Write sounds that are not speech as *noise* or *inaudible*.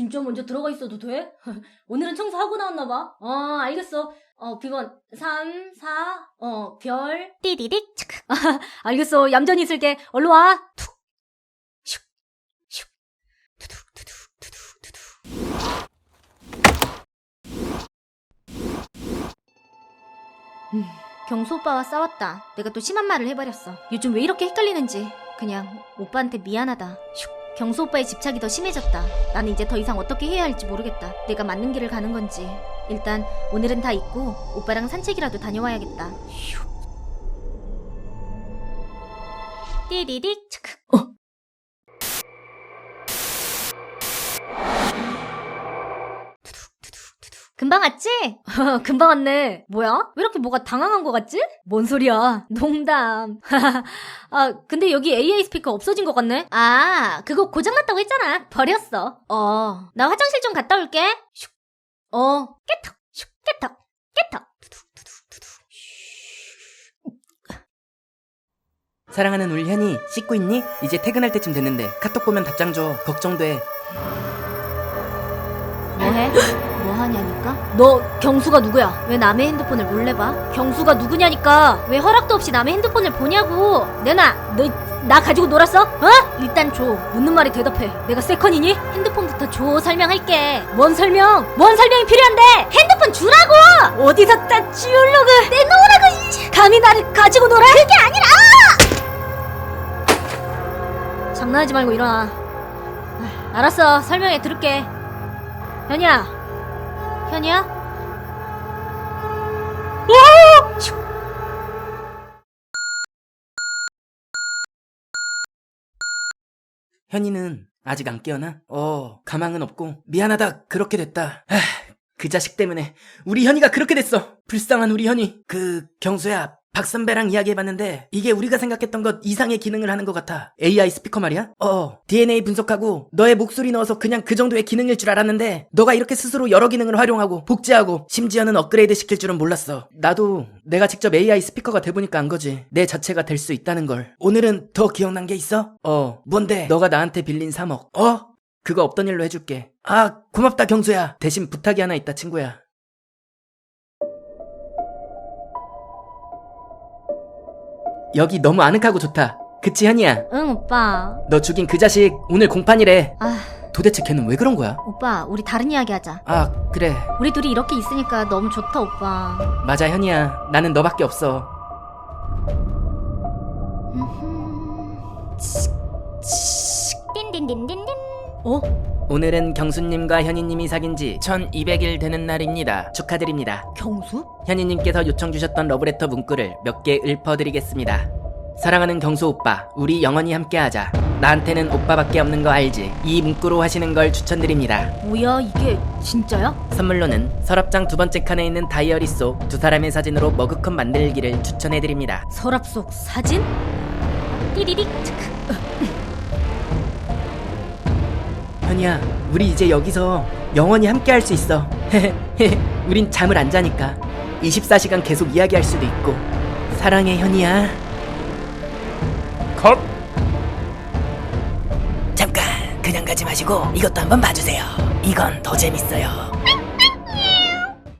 진짜 먼저 들어가 있어도 돼? *laughs* 오늘은 청소하고 나왔나 봐. 어, 알겠어. 어, 비번 3, 4, 어, 별. 띠디딕. 칙. 아, *laughs* 알겠어. 얌전히 있을게. 얼른 와. 툭. 슉. 슉. 두둑, 두둑, 두둑, 두둑. 음, 경수 오빠와 싸웠다. 내가 또 심한 말을 해버렸어. 요즘 왜 이렇게 헷갈리는지. 그냥 오빠한테 미안하다. 슉. 경수 오빠의 집착이 더 심해졌다. 나는 이제 더 이상 어떻게 해야 할지 모르겠다. 내가 맞는 길을 가는 건지. 일단 오늘은 다 잊고 오빠랑 산책이라도 다녀와야겠다. 휴. 띠디딕 금방 왔지? *laughs* 금방 왔네. 뭐야? 왜 이렇게 뭐가 당황한 것 같지? 뭔 소리야? 농담. *laughs* 아, 근데 여기 AI 스피커 없어진 것 같네? 아, 그거 고장났다고 했잖아. 버렸어. 어, 나 화장실 좀 갔다 올게. 슉. 어, 깨턱, 슉, 깨턱, 깨턱. 사랑하는 우리 현이 씻고 있니? 이제 퇴근할 때쯤 됐는데 카톡 보면 답장 줘 걱정돼 뭐해? 뭐 하냐니까? 너 경수가 누구야? 왜 남의 핸드폰을 몰래 봐? 경수가 누구냐니까? 왜 허락도 없이 남의 핸드폰을 보냐고? 내놔, 너 나 가지고 놀았어? 어? 일단 줘. 묻는 말에 대답해. 내가 세컨이니? 핸드폰부터 줘. 설명할게. 뭔 설명? 뭔 설명이 필요한데? 핸드폰 주라고! 어디서 다 지우려고? 내놓으라고! 이- 감히 나를 가지고 놀아? 그게 아니라! 장난하지 말고 일어나. 아, 알았어. 설명해 들을게. 현이야. 슉. 현이는 아직 안 깨어나? 어 가망은 없고 미안하다 그렇게 됐다 하, 그 자식 때문에 우리 현이가 그렇게 됐어 불쌍한 우리 현이 그 경수야 박 선배랑 이야기해봤는데 이게 우리가 생각했던 것 이상의 기능을 하는 것 같아. AI 스피커 말이야? 어 DNA 분석하고 너의 목소리 넣어서 그냥 그 정도의 기능일 줄 알았는데 너가 이렇게 스스로 여러 기능을 활용하고 복제하고 심지어는 업그레이드 시킬 줄은 몰랐어. 나도 내가 직접 AI 스피커가 돼보니까 안 거지. 내 자체가 될 수 있다는 걸. 오늘은 더 기억난 게 있어? 어. 뭔데? 너가 나한테 빌린 3억. 어? 그거 없던 일로 해줄게. 아 고맙다 경수야. 대신 부탁이 하나 있다 친구야 여기 너무 아늑하고 좋다. 그치, 현이야? 응, 오빠. 너 죽인 그 자식 오늘 공판이래. 아, 도대체 걔는 왜 그런 거야? 오빠, 우리 다른 이야기 하자. 아, 그래. 우리 둘이 이렇게 있으니까 너무 좋다, 오빠. 맞아, 현이야. 나는 너밖에 없어. 딘딘딘딘딘. 어? 오늘은 경수님과 현이님이 사귄 지 1200일 되는 날입니다. 축하드립니다. 경수? 현이님께서 요청 주셨던 러브레터 문구를 몇 개 읊어드리겠습니다. 사랑하는 경수 오빠, 우리 영원히 함께하자. 나한테는 오빠밖에 없는 거 알지? 이 문구로 하시는 걸 추천드립니다. 뭐야, 이게 진짜야? 선물로는 서랍장 두 번째 칸에 있는 다이어리 속 두 사람의 사진으로 머그컵 만들기를 추천해드립니다. 서랍 속 사진? 띠리릭. 현이야, 우리 이제 여기서 영원히 함께 할 수 있어. *laughs* 우린 잠을 안 자니까 24시간 계속 이야기할 수도 있고. 사랑해, 현이야. 컷! 잠깐, 그냥 가지 마시고 이것도 한번 봐주세요. 이건 더 재밌어요.